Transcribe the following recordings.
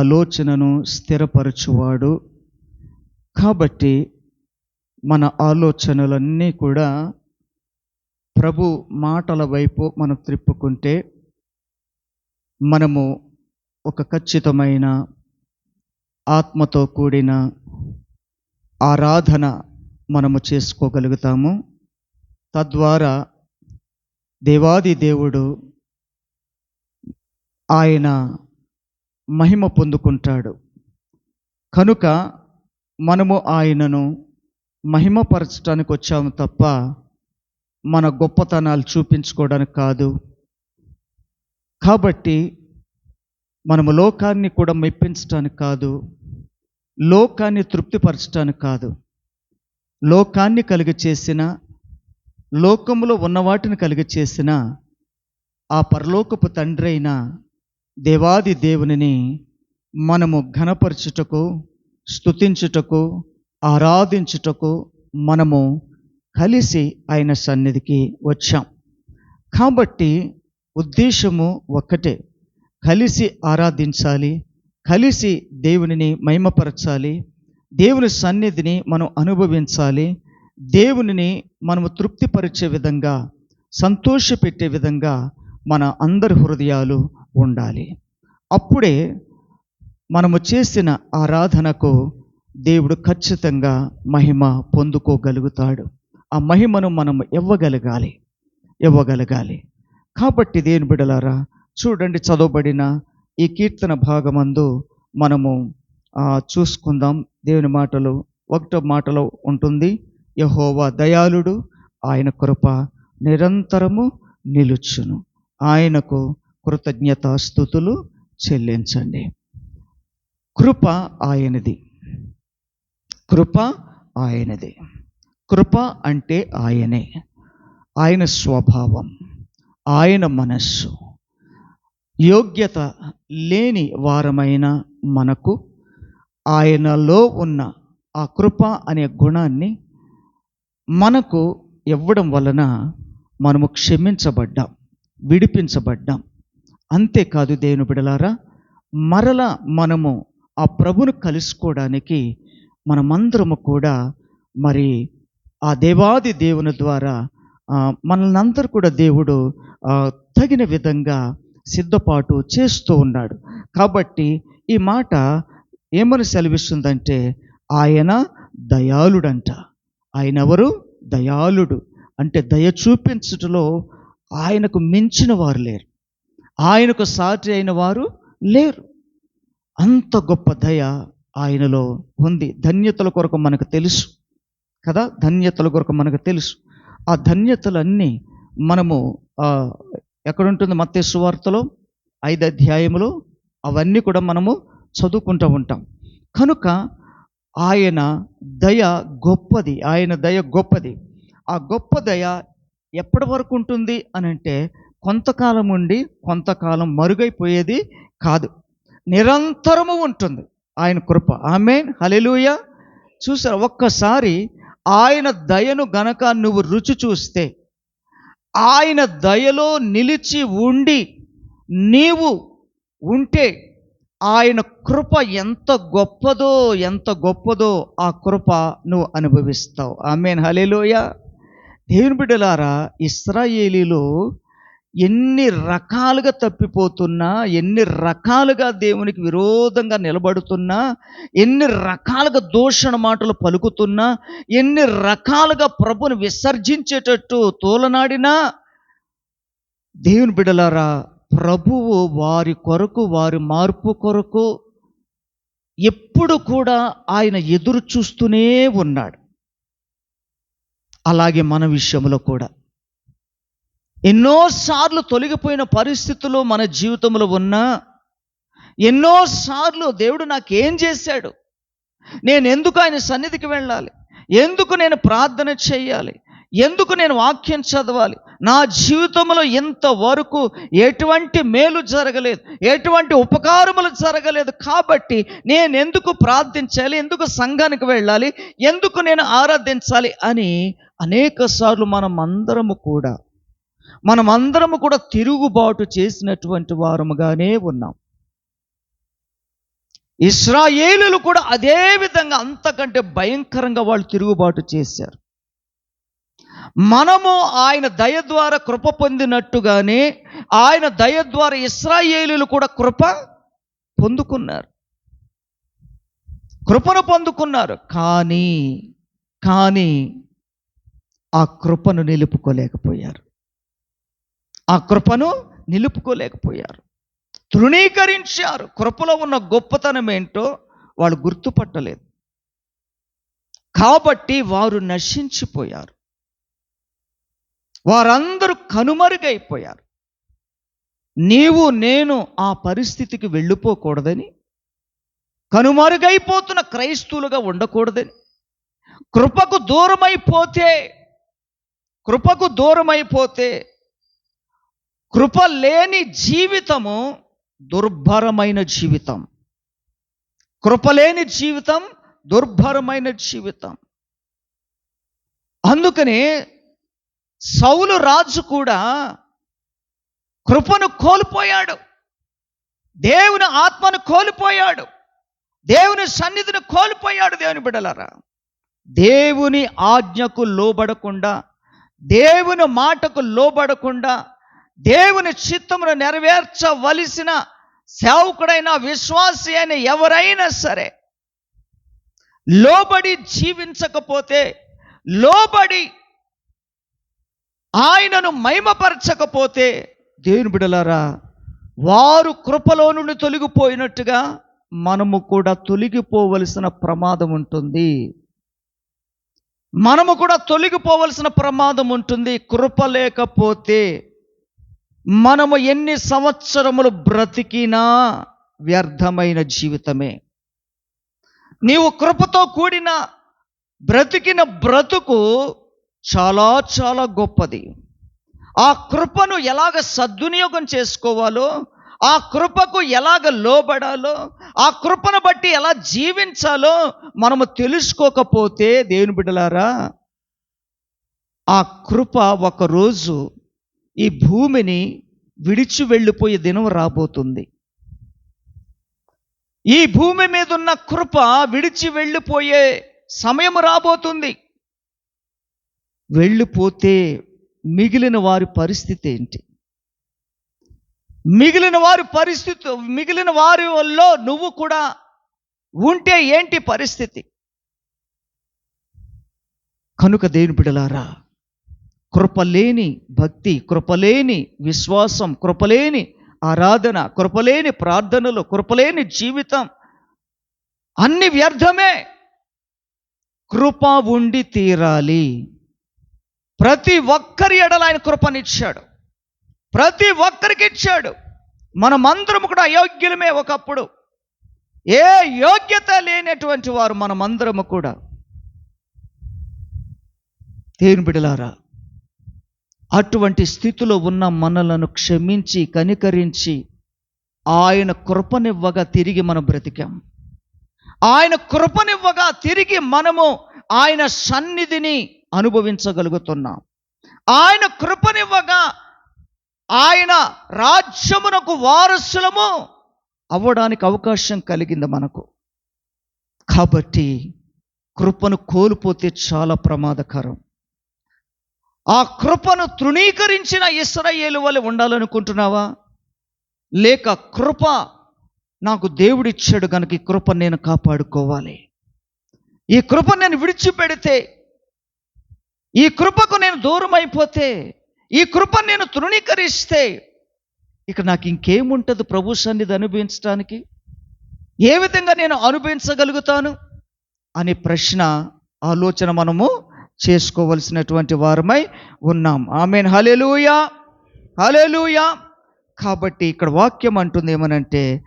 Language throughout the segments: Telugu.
ఆలోచనను స్థిరపరచువాడు. కాబట్టి మన ఆలోచనలన్నీ కూడా ప్రభు మాటల వైపు మనం త్రిప్పుకుంటే మనము ఒక ఖచ్చితమైన ఆత్మతో కూడిన ఆరాధన మనము చేసుకోగలుగుతాము. తద్వారా దేవాది దేవుడు ఆయన మహిమ పొందుకుంటాడు. కనుక మనము ఆయనను మహిమపరచడానికి వచ్చాము తప్ప మన గొప్పతనాలు చూపించుకోవడానికి కాదు. కాబట్టి మనము లోకాన్ని కూడా మెప్పించడానికి కాదు. లోకాన్ని తృప్తిపరచడానికి కాదు. లోకాన్ని కలిగి చేసిన లోకములో ఉన్న వాటిని కలిగి చేసిన ఆ పరలోకపు తండ్రి అయిన దేవాది దేవునిని మనము ఘనపరచుటకు స్తుతించుటకు ఆరాధించుటకు మనము కలిసి ఆయన సన్నిధికి వచ్చాం. కాబట్టి ఉద్దేశము ఒక్కటే కలిసి ఆరాధించాలి కలిసి దేవునిని మహిమపరచాలి దేవుని సన్నిధిని మనం అనుభవించాలి దేవునిని మనము తృప్తిపరిచే విధంగా సంతోషపెట్టే విధంగా మన అందరి హృదయాలు ఉండాలి. అప్పుడే మనము చేసిన ఆరాధనకు దేవుడు ఖచ్చితంగా మహిమ పొందుకోగలుగుతాడు. ఆ మహిమను మనం ఇవ్వగలగాలి. ఇవ్వగలగాలి. కాబట్టి దేని బిడలారా చూడండి చదవబడిన ఈ కీర్తన భాగమందు మనము చూసుకుందాం. దేవుని మాటలు ఒకటో మాటలో ఉంటుంది యహోవా దయాళుడు ఆయన కృప నిరంతరము నిలుచును. ఆయనకు కృతజ్ఞతాస్థుతులు చెల్లించండి. కృప ఆయనది. కృప ఆయనది. కృప అంటే ఆయనే. ఆయన స్వభావం. ఆయన మనస్సు. యోగ్యత లేని వారమైన మనకు ఆయనలో ఉన్న ఆ కృప అనే గుణాన్ని మనకు ఇవ్వడం వలన మనము క్షమించబడ్డాం విడిపించబడ్డాం. అంతేకాదు దేవుని బిడలారా మరల మనము ఆ ప్రభును కలుసుకోవడానికి మనమందరము కూడా మరి ఆ దేవాది దేవుని ద్వారా మనల్ని అందరూ కూడా దేవుడు తగిన విధంగా సిద్ధపాటు చేస్తూ ఉన్నాడు. కాబట్టి ఈ మాట ఏమని సెలవిస్తుందంటే ఆయన దయాళుడంట. ఆయన ఎవరు? దయాళుడు. అంటే దయ చూపించుటలో ఆయనకు మించిన వారు లేరు. ఆయనకు సాటి అయిన వారు లేరు. అంత గొప్ప దయ ఆయనలో ఉంది. ధన్యతల కొరకు మనకు తెలుసు కదా? ధన్యతల కొరకు మనకు తెలుసు. ఆ ధన్యతలన్నీ మనము ఎక్కడుంటుంది? మత్తే సువార్తలో ఐదు అధ్యాయములు అవన్నీ కూడా మనము చదువుకుంటూ ఉంటాం. కనుక ఆయన దయ గొప్పది. ఆయన దయ గొప్పది. ఆ గొప్ప దయ ఎప్పటి వరకు ఉంటుంది అని అంటే కొంతకాలం ఉండి కొంతకాలం మరుగైపోయేది కాదు. నిరంతరము ఉంటుంది ఆయన కృప. ఆమె హలెలుయ చూసారు ఒక్కసారి ఆయన దయను గనక నువ్వు రుచి చూస్తే ఆయన దయలో నిలిచి ఉండి నీవు ఉంటే ఆయన కృప ఎంత గొప్పదో ఎంత గొప్పదో ఆ కృప నువ్వు అనుభవిస్తావు. ఆమెన్. హలేలోయ దేవుని బిడ్డలారా ఇస్రాయేలీలో ఎన్ని రకాలుగా తప్పిపోతున్నా ఎన్ని రకాలుగా దేవునికి విరోధంగా నిలబడుతున్నా ఎన్ని రకాలుగా దూషణ మాటలు పలుకుతున్నా ఎన్ని రకాలుగా ప్రభుని విసర్జించేటట్టు తోలనాడినా దేవుని బిడలారా ప్రభువు వారి కొరకు వారి మార్పు కొరకు ఎప్పుడు కూడా ఆయన ఎదురు చూస్తూనే ఉన్నాడు. అలాగే మన విషయంలో కూడా. ఎన్నోసార్లు తొలగిపోయిన పరిస్థితులు మన జీవితంలో ఉన్నా ఎన్నోసార్లు దేవుడు నాకేం చేశాడు? నేను ఎందుకు ఆయన సన్నిధికి వెళ్ళాలి? ఎందుకు నేను ప్రార్థన చేయాలి? ఎందుకు నేను వాక్యం చదవాలి? నా జీవితంలో ఇంతవరకు ఎటువంటి మేలు జరగలేదు ఎటువంటి ఉపకారములు జరగలేదు కాబట్టి నేను ఎందుకు ప్రార్థించాలి? ఎందుకు సంఘానికి వెళ్ళాలి? ఎందుకు నేను ఆరాధించాలి? అని అనేక సార్లు మనం అందరము కూడా మనం అందరము కూడా తిరుగుబాటు చేసినటువంటి వారముగానే ఉన్నాం. ఇస్రాయేలులు కూడా అదే విధంగా అంతకంటే భయంకరంగా వాళ్ళు తిరుగుబాటు చేశారు. మనము ఆయన దయ ద్వారా కృప పొందినట్టుగానే ఆయన దయ ద్వారా ఇస్రాయేలులు కూడా కృప పొందుకున్నారు. కృపను పొందుకున్నారు. కానీ కానీ ఆ కృపను నిలుపుకోలేకపోయారు. ఆ కృపను నిలుపుకోలేకపోయారు. తృణీకరించారు. కృపలో ఉన్న గొప్పతనం ఏంటో వాళ్ళు గుర్తుపట్టలేదు. కాబట్టి వారు నశించిపోయారు. వారందరూ కనుమరుగైపోయారు. నీవు నేను ఆ పరిస్థితికి వెళ్ళిపోకూడదని కనుమరుగైపోతున్న క్రైస్తువులుగా ఉండకూడదని కృపకు దూరమైపోతే కృపకు దూరమైపోతే కృప లేని జీవితము దుర్భరమైన జీవితం. కృపలేని జీవితం దుర్భరమైన జీవితం. అందుకనే సౌలు రాజు కూడా కృపను కోల్పోయాడు. దేవుని ఆత్మను కోల్పోయాడు. దేవుని సన్నిధిని కోల్పోయాడు దేవుని బిడలరా దేవుని ఆజ్ఞకు లోబడకుండా దేవుని మాటకు లోబడకుండా దేవుని చిత్తమును నెరవేర్చవలసిన సేవకుడైన విశ్వాసి అయిన ఎవరైనా సరే లోబడి జీవించకపోతే లోబడి ఆయనను మహిమపరచకపోతే దేవుని బిడలారా వారు కృపలో నుండి తొలగిపోయినట్టుగా మనము కూడా తొలగిపోవలసిన ప్రమాదం ఉంటుంది. మనము కూడా తొలగిపోవలసిన ప్రమాదం ఉంటుంది. కృప లేకపోతే మనము ఎన్ని సంవత్సరములు బ్రతికినా వ్యర్థమైన జీవితమే. నీవు కృపతో కూడిన బ్రతికిన బ్రతుకు చాలా చాలా గొప్పది. ఆ కృపను ఎలాగ సద్వినియోగం చేసుకోవాలో ఆ కృపకు ఎలాగ లోబడాలో ఆ కృపను బట్టి ఎలా జీవించాలో మనము తెలుసుకోకపోతే దేవుని బిడ్డలారా ఆ కృప ఒకరోజు ఈ భూమిని విడిచి వెళ్ళిపోయే దినం రాబోతుంది. ఈ భూమి మీద ఉన్న కృప విడిచి వెళ్ళిపోయే సమయం రాబోతుంది. వెళ్ళిపోతే మిగిలిన వారి పరిస్థితి ఏంటి? మిగిలిన వారి పరిస్థితి మిగిలిన వారిలో నువ్వు కూడా ఉంటే ఏంటి పరిస్థితి? కనుక దేని బిడలారా కృపలేని భక్తి కృపలేని విశ్వాసం కృపలేని ఆరాధన కృపలేని ప్రార్థనలు కృపలేని జీవితం అన్ని వ్యర్థమే. కృప ఉండి తీరాలి. ప్రతి ఒక్కరి ఎడల ఆయన కృపనిచ్చాడు. ప్రతి ఒక్కరికి ఇచ్చాడు. మనమందరం కూడా అయోగ్యులమే ఒకప్పుడు. ఏ యోగ్యత లేనటువంటి వారు మనమందరము కూడా. దేవుని బిడలారా అటువంటి స్థితిలో ఉన్న మనలను క్షమించి కనికరించి ఆయన కృపనివ్వగా తిరిగి మనం బ్రతికాం. ఆయన కృపనివ్వగా తిరిగి మనము ఆయన సన్నిధిని అనుభవించగలుగుతున్నాం. ఆయన కృపనివ్వగా ఆయన రాజ్యమునకు వారసులము అవ్వడానికి అవకాశం కలిగింది మనకు. కాబట్టి కృపను కోల్పోతే చాలా ప్రమాదకరం. ఆ కృపను తృణీకరించిన ఇస్రాయేలు వల్ల ఉండాలనుకుంటున్నావా? లేక కృప నాకు దేవుడిచ్చాడు కనుక ఈ కృప నేను కాపాడుకోవాలి. ఈ కృప నేను విడిచిపెడితే ఈ కృపకు నేను దూరం అయిపోతే ఈ కృప నేను తృణీకరిస్తే ఇక నాకు ఇంకేముంటుంది ప్రభు సన్నిధి అనుభవించడానికి ఏ విధంగా నేను అనుభవించగలుగుతాను? అనే ప్రశ్న ఆలోచన మనము చేసుకోవలసినటువంటి వారమై ఉన్నాం. ఆమెన్. హలెలుయా హలెలుయా కాబట్టి ఇక్కడ వాక్యం అంటుంది ఏమనంటే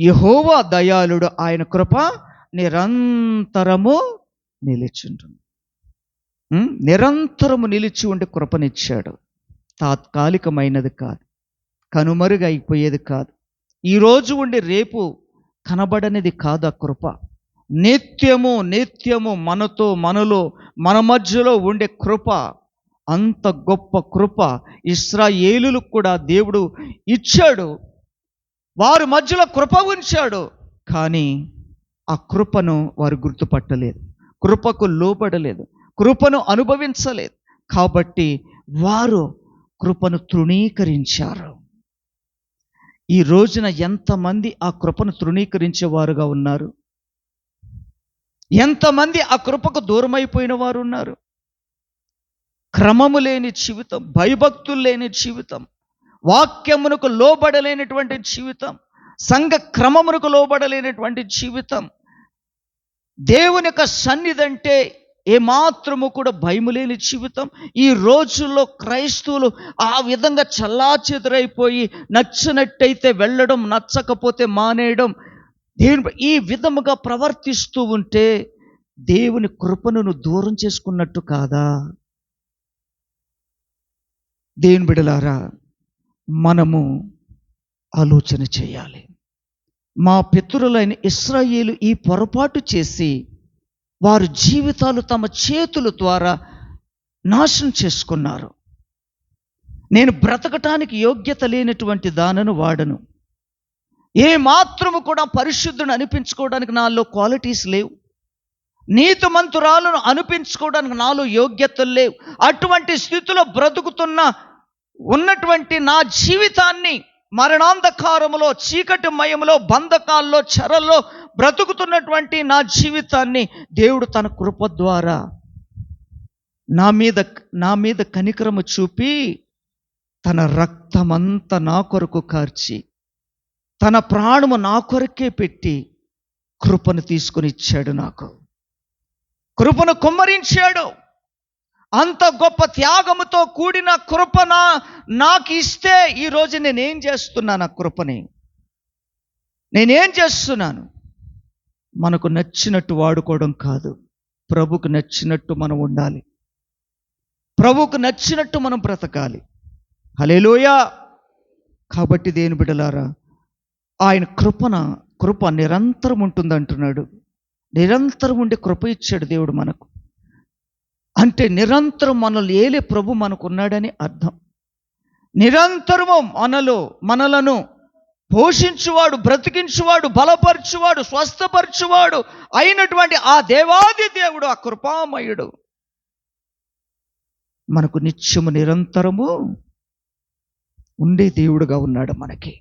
యహోవా దయాళుడు ఆయన కృప నిరంతరము నిలిచింటుంది నిరంతరము నిలిచి ఉండి కృపనిచ్చాడు. తాత్కాలికమైనది కాదు. కనుమరుగైపోయేది కాదు. ఈరోజు ఉండి రేపు కనబడనిది కాదు ఆ కృప. నిత్యము నిత్యము మనతో మనలో మన మధ్యలో ఉండే కృప అంత గొప్ప కృప ఇస్రాయేలులకు కూడా దేవుడు ఇచ్చాడు. వారి మధ్యలో కృప ఉంచాడు. కానీ ఆ కృపను వారు గుర్తుపట్టలేదు. కృపకు లోపడలేదు కృపను అనుభవించలేదు. కాబట్టి వారు కృపను తృణీకరించారు. ఈ రోజున ఎంతమంది ఆ కృపను తృణీకరించేవారుగా ఉన్నారు? ఎంతమంది ఆ కృపకు దూరమైపోయిన వారు ఉన్నారు? క్రమము లేని జీవితం భయభక్తులు లేని జీవితం వాక్యమునకు లోబడలేనటువంటి జీవితం సంఘ క్రమమునకు లోబడలేనటువంటి జీవితం. దేవుని యొక్క సన్నిధంటే ఏమాత్రము కూడా భయము లేని జీవితం. ఈ రోజుల్లో క్రైస్తవులు ఆ విధంగా చల్లాచెదురైపోయి నచ్చినట్టయితే వెళ్ళడం నచ్చకపోతే మానేయడం దేవుని ఈ విధముగా ప్రవర్తిస్తూ ఉంటే దేవుని కృపను నువ్వు దూరం చేసుకున్నట్టు కాదా? దేవుని బిడలారా మనము ఆలోచన చేయాలి. మా పితరులైన ఇస్రాయేలు ఈ పొరపాటు చేసి వారు జీవితాలు తమ చేతుల ద్వారా నాశనం చేసుకున్నారు. నేను బ్రతకటానికి యోగ్యత లేనటువంటి దానను వాడను. ఏ మాత్రము కూడా పరిశుద్ధుని అనిపించుకోవడానికి నాలో క్వాలిటీస్ లేవు. నీతిమంతురాలను అనిపించుకోవడానికి నాలో యోగ్యతలు లేవు. అటువంటి స్థితిలో బ్రతుకుతున్న ఉన్నటువంటి నా జీవితాన్ని మరణాంధకారములో చీకటి మయములో బంధకాల్లో చెరల్లో బ్రతుకుతున్నటువంటి నా జీవితాన్ని దేవుడు తన కృప ద్వారా నా మీద నా మీద కనికరము చూపి తన రక్తమంతా నా కొరకు కార్చి తన ప్రాణము నా కొరకే పెట్టి కృపను తీసుకొని ఇచ్చాడు నాకు. కృపను కుమ్మరించాడు. అంత గొప్ప త్యాగముతో కూడిన కృపన నాకు ఇస్తే ఈరోజు నేనేం చేస్తున్నాను ఆ కృపని? నేనేం చేస్తున్నాను? మనకు నచ్చినట్టు వాడుకోవడం కాదు. ప్రభుకు నచ్చినట్టు మనం ఉండాలి. ప్రభుకు నచ్చినట్టు మనం బ్రతకాలి. హలేలోయా కాబట్టి దేని బిడలారా ఆయన కృపన కృప నిరంతరం ఉంటుంది అంటున్నాడు నిరంతరం ఉండే కృప ఇచ్చాడు దేవుడు మనకు. అంటే నిరంతరం మనల్ని ఏలే ప్రభు మనకు ఉన్నాడని అర్థం. నిరంతరము మనలో మనలను పోషించువాడు బ్రతికించువాడు బలపరచువాడు స్వస్థపరచువాడు అయినటువంటి ఆ దేవాది దేవుడు ఆ కృపామయుడు. మనకు నిత్యము నిరంతరము ఉండే దేవుడుగా ఉన్నాడు మనకి.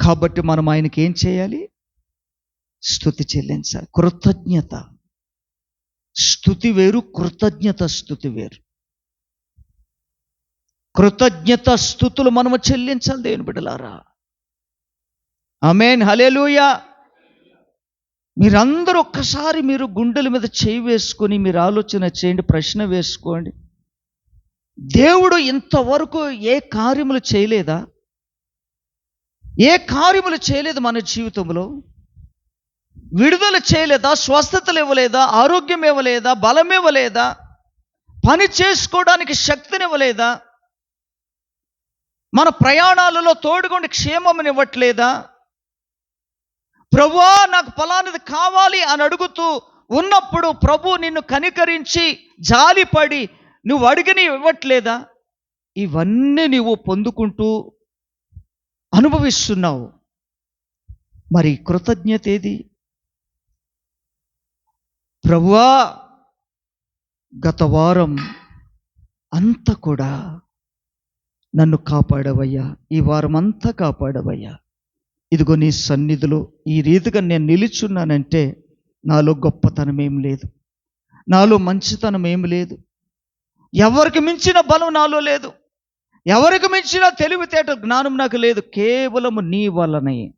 కాబట్టి మనం ఆయనకి ఏం చేయాలి? స్థుతి చెల్లించాలి. కృతజ్ఞత. స్థుతి వేరు కృతజ్ఞత స్థుతి వేరు. కృతజ్ఞత స్థుతులు మనము చెల్లించాలి దేవుని బిడలారా అమేన్ హలేలుయా మీరందరూ ఒక్కసారి మీరు గుండెల మీద చేయి వేసుకొని మీరు ఆలోచన చేయండి ప్రశ్న వేసుకోండి. దేవుడు ఇంతవరకు ఏ కార్యములు చేయలేదా? ఏ కార్యములు చేయలేదు మన జీవితంలో? విడుదల చేయలేదా? స్వస్థతలు ఇవ్వలేదా? ఆరోగ్యం ఇవ్వలేదా? బలం ఇవ్వలేదా? పని చేసుకోవడానికి శక్తిని ఇవ్వలేదా? మన ప్రయాణాలలో తోడుగుండి క్షేమమునివ్వట్లేదా ప్రభువా నాకు ఫలానిది కావాలి అని అడుగుతూ ఉన్నప్పుడు ప్రభు నిన్ను కనికరించి జాలిపడి నువ్వు అడిగిని ఇవ్వట్లేదా ఇవన్నీ నువ్వు పొందుకుంటూ అనుభవిస్తున్నావు. మరి కృతజ్ఞత ఏది ప్రభువా గత వారం అంతా కూడా నన్ను కాపాడవయ్యా. ఈ వారం అంతా కాపాడవయ్యా. ఇదిగో నీ సన్నిధిలో ఈ రీతిగా నేను నిలుచున్నానంటే నాలో గొప్పతనం ఏం లేదు. నాలో మంచితనం ఏం లేదు. ఎవరికి మించిన బలం నాలో లేదు. ఎవరికి మించిన తెలివితేట జ్ఞానం నాకు లేదు కేవలము నీ వలనే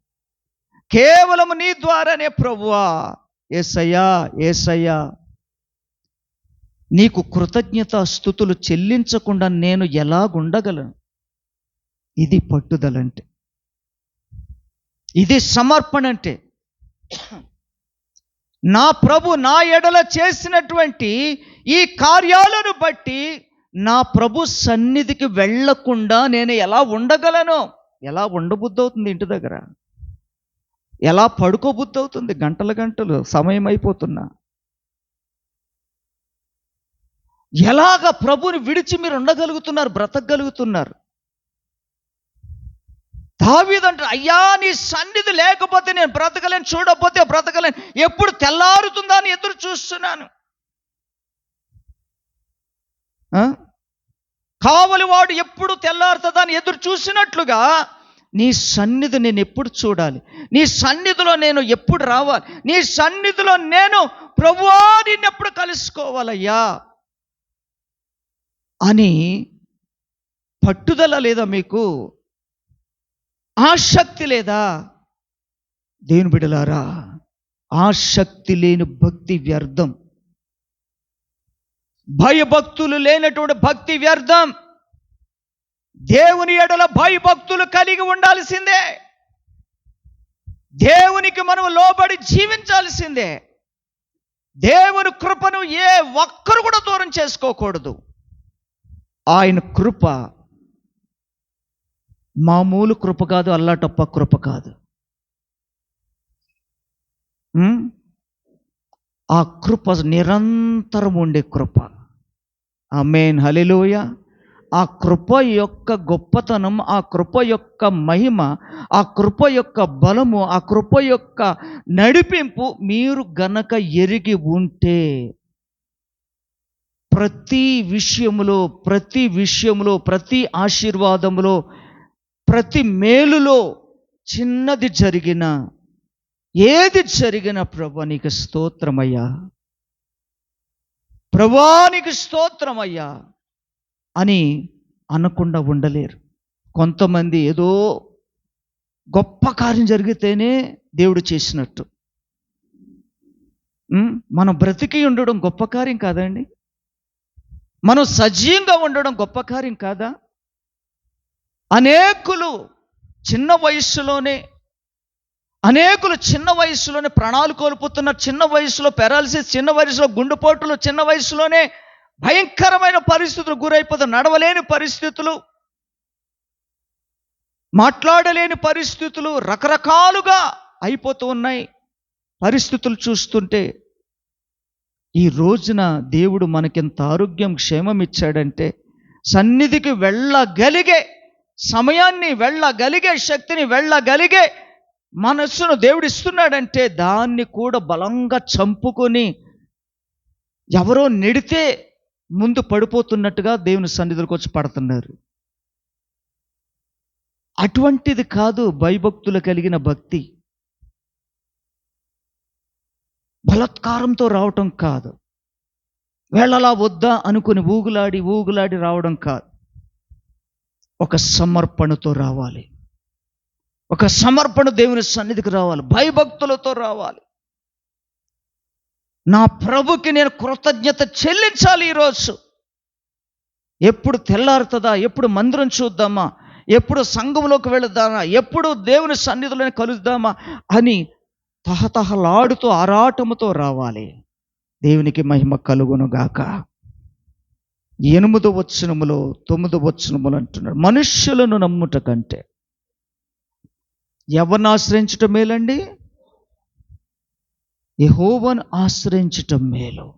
కేవలము నీ ద్వారానే ప్రభువా. ఏసయ్యా ఏసయ్యా. నీకు కృతజ్ఞత స్థుతులు చెల్లించకుండా నేను ఎలాగుండగలను? ఇది పట్టుదలంటే. ఇది సమర్పణ అంటే నా ప్రభు నా ఎడల చేసినటువంటి ఈ కార్యాలను బట్టి నా ప్రభు సన్నిధికి వెళ్ళకుండా నేను ఎలా ఉండగలను? ఎలా ఉండబుద్ధి అవుతుంది ఇంటి దగ్గర? ఎలా పడుకోబుద్ధి అవుతుంది గంటల గంటలు? సమయం అయిపోతున్నా. ఎలాగ ప్రభుని విడిచి మీరు ఉండగలుగుతున్నారు బ్రతకగలుగుతున్నారు? దావీదంటాడు అయ్యా నీ సన్నిధి లేకపోతే నేను బ్రతకలేను చూడకపోతే బ్రతకలేను. ఎప్పుడు తెల్లారుతుందా అని ఎదురు చూస్తున్నాను. ఆ? ఎప్పుడు తెల్లారుతుందని అని ఎదురు చూసినట్లుగా నీ సన్నిధి నేను ఎప్పుడు చూడాలి? నీ సన్నిధిలో నేను ఎప్పుడు రావాలి? నీ సన్నిధిలో నేను ప్రభువా నిన్ను ఎప్పుడు కలుసుకోవాలయ్యా? అని పట్టుదల లేదా మీకు? ఆసక్తి లేదా? దేవుని బిడలారా ఆసక్తి లేని భక్తి వ్యర్థం. భయభక్తులు లేనటువంటి భక్తి వ్యర్థం. దేవుని ఎడల భయభక్తులు కలిగి ఉండాల్సిందే. దేవునికి మనం లోబడి జీవించాల్సిందే. దేవుని కృపను ఏ ఒక్కరు కూడా దూరం చేసుకోకూడదు. ఆయన కృప మామూలు కృప కాదు అల్లాటప్ప కృప కాదు. ఆ కృప నిరంతరం ఉండే కృప. ఆ మెయిన్ హలిలోయ ఆ కృప యొక్క గొప్పతనం ఆ కృప యొక్క మహిమ ఆ కృప యొక్క బలము ఆ కృప యొక్క నడిపింపు మీరు గనక ఎరిగి ఉంటే ప్రతి విషయములో ప్రతి విషయములో ప్రతి ఆశీర్వాదములో ప్రతి మేలులో చిన్నది జరిగిన ఏది జరిగిన ప్రభా నీకు స్తోత్రమయ్యా. ప్రభా నీకు స్తోత్రమయ్యా అని అనకుండా ఉండలేరు. కొంతమంది ఏదో గొప్ప కార్యం జరిగితేనే దేవుడు చేసినట్టు. మనం బ్రతికి ఉండడం గొప్ప కార్యం కాదండి. మనం సజీవంగా ఉండడం గొప్ప కార్యం కాదా? అనేకులు చిన్న వయస్సులోనే అనేకులు చిన్న వయసులోనే ప్రాణాలు కోల్పోతున్నారు. చిన్న వయసులో పెరాలసిస్ చిన్న వయసులో గుండెపోటులు చిన్న వయసులోనే భయంకరమైన పరిస్థితులు గురైపోతారు. నడవలేని పరిస్థితులు మాట్లాడలేని పరిస్థితులు రకరకాలుగా అయిపోతూ ఉన్నాయి. పరిస్థితులు చూస్తుంటే ఈ రోజున దేవుడు మనకింత ఆరోగ్యం క్షేమం ఇచ్చాడంటే సన్నిధికి వెళ్ళగలిగే సమయాన్ని వెళ్ళగలిగే శక్తిని వెళ్ళగలిగే మనస్సును దేవుడు ఇస్తున్నాడంటే దాన్ని కూడా బలంగా చంపుకొని ఎవరో నెడితే ముందు పడిపోతున్నట్టుగా దేవుని సన్నిధిలోకి వచ్చి పడుతున్నారు. అటువంటిది కాదు భయభక్తులు కలిగిన భక్తి. బలత్కారంతో రావటం కాదు. వెళ్ళలా వద్దా అనుకుని ఊగులాడి ఊగులాడి రావడం కాదు. ఒక సమర్పణతో రావాలి. ఒక సమర్పణ దేవుని సన్నిధికి రావాలి భయభక్తులతో రావాలి. నా ప్రభుకి నేను కృతజ్ఞత చెల్లించాలి ఈరోజు. ఎప్పుడు తెల్లారుతుందా? ఎప్పుడు మందిరం చూద్దామా? ఎప్పుడు సంఘంలోకి వెళదామా? ఎప్పుడు దేవుని సన్నిధిలోనే కలుద్దామా? అని తహతహలాడుతూ ఆరాటముతో రావాలి. దేవునికి మహిమ కలుగునుగాక. ఎనిమిదో వచనములో తొమ్మిదో వచనములు అంటున్నాడు మనుష్యులను నమ్ముట కంటే ఎవరిని ఆశ్రయించటం మేలండి? యహోవను ఆశ్రయించటం మేలు.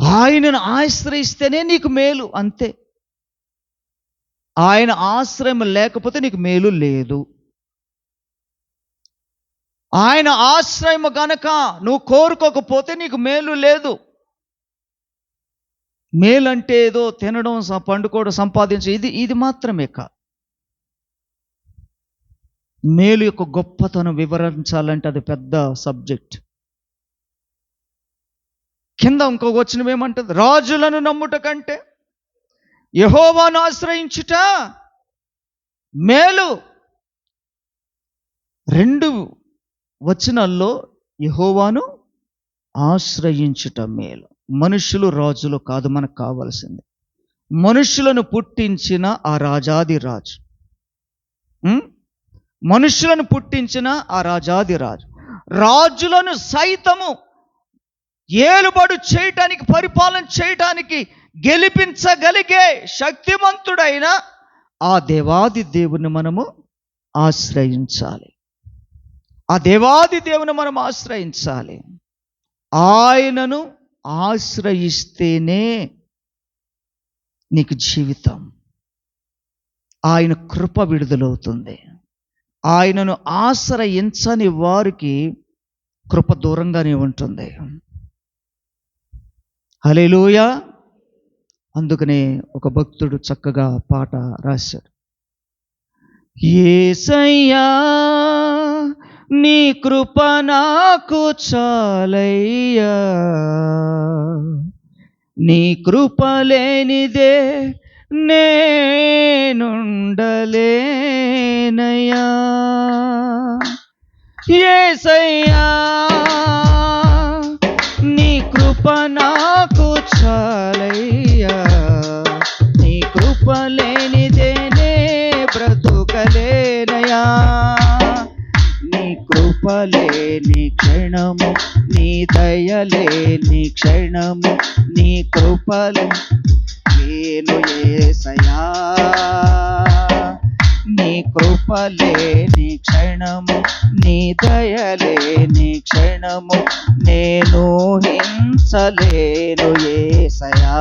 ఆయనను ఆశ్రయిస్తేనే నీకు మేలు అంతే. ఆయన ఆశ్రయం లేకపోతే నీకు మేలు లేదు. ఆయన ఆశ్రయం గనక నువ్వు కోరుకోకపోతే నీకు మేలు లేదు. మేలంటే ఏదో తినడం పండుకోవడం సంపాదించడం ఇది ఇది మాత్రమే కాదు. మేలు యొక్క గొప్పతనం వివరించాలంటే అది పెద్ద సబ్జెక్ట్. కింద ఇంకొక వచ్చిన ఏమంటుంది? రాజులను నమ్ముట కంటే యహోవాను ఆశ్రయించుట మేలు. రెండు వచనాల్లో యహోవాను ఆశ్రయించుట మేలు. మనుషులు రాజులు కాదు మనకు కావాల్సింది. మనుషులను పుట్టించిన ఆ రాజాది రాజు. మనుషులను పుట్టించిన ఆ రాజాది రాజు. రాజులను సైతము ఏలుబడు చేయటానికి పరిపాలన చేయటానికి గెలిపించగలిగే శక్తిమంతుడైన ఆ దేవాది దేవుని మనము ఆశ్రయించాలి. ఆ దేవాది దేవుని మనం ఆశ్రయించాలి. ఆయనను ఆశ్రయిస్తేనే నీకు జీవితం. ఆయన కృప విడుదలవుతుంది. ఆయనను ఆశ్రయించని వారికి కృప దూరంగానే ఉంటుంది. హలేలుయ అందుకనే ఒక భక్తుడు చక్కగా పాట రాశాడు. ఏసయ్యా నీ కృప నాకు చాలయ్యా. నీ కృప లేనిదే నేనుండలేనయ్యా. ఏసయ్యా నీ కృప నాకు చాలయ్యా. నీ కృప లేనిదేనే బ్రతుకలేనయా నీ కృప లేని క్షణము నీ దయలేని క్షణము నీ కృపలే నేను ఏసయా నీ కృపలేని క్షణము నీ దయలేని క్షణము నేను హింసలేను ఏసయా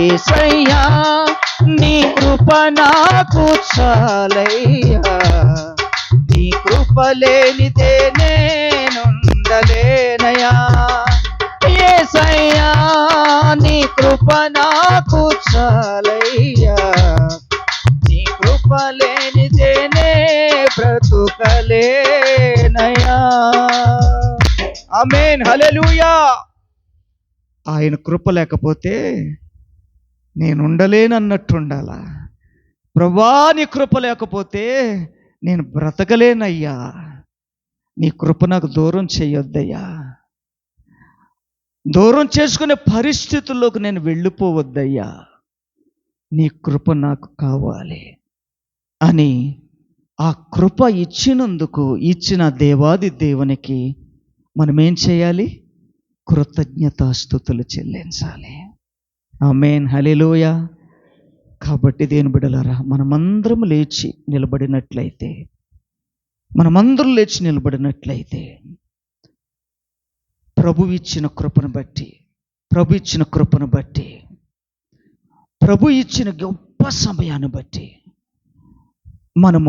ఏసయ్యా నీ కృప నాకు చాలయ్యా. నీ కృప లేనిదే ఏసయ్యా నీ కృప నాకు చాలయ్యా. నీ కృప లేనిదే నే బ్రతుకలేనయా ఆమేన్ ఆయన కృప లేకపోతే నేను ఉండలేనన్నట్టుండాలా ప్రభా నీ కృప లేకపోతే నేను బ్రతకలేనయ్యా. నీ కృప నాకు దూరం చేయొద్దయ్యా దూరం చేసుకునే పరిస్థితుల్లోకి నేను వెళ్ళిపోవద్దయ్యా. నీ కృప నాకు కావాలి అని ఆ కృప ఇచ్చినందుకు ఇచ్చిన దేవాది దేవునికి మనం ఏం చేయాలి? కృతజ్ఞతాస్థుతులు చెల్లించాలి. ఆ మెయిన్ హలిలోయ కాబట్టి దేని బిడలరా మనమందరం లేచి నిలబడినట్లయితే మనమందరం లేచి నిలబడినట్లయితే ప్రభు ఇచ్చిన కృపను బట్టి ప్రభు ఇచ్చిన కృపను బట్టి ప్రభు ఇచ్చిన గొప్ప సమయాన్ని బట్టి మనము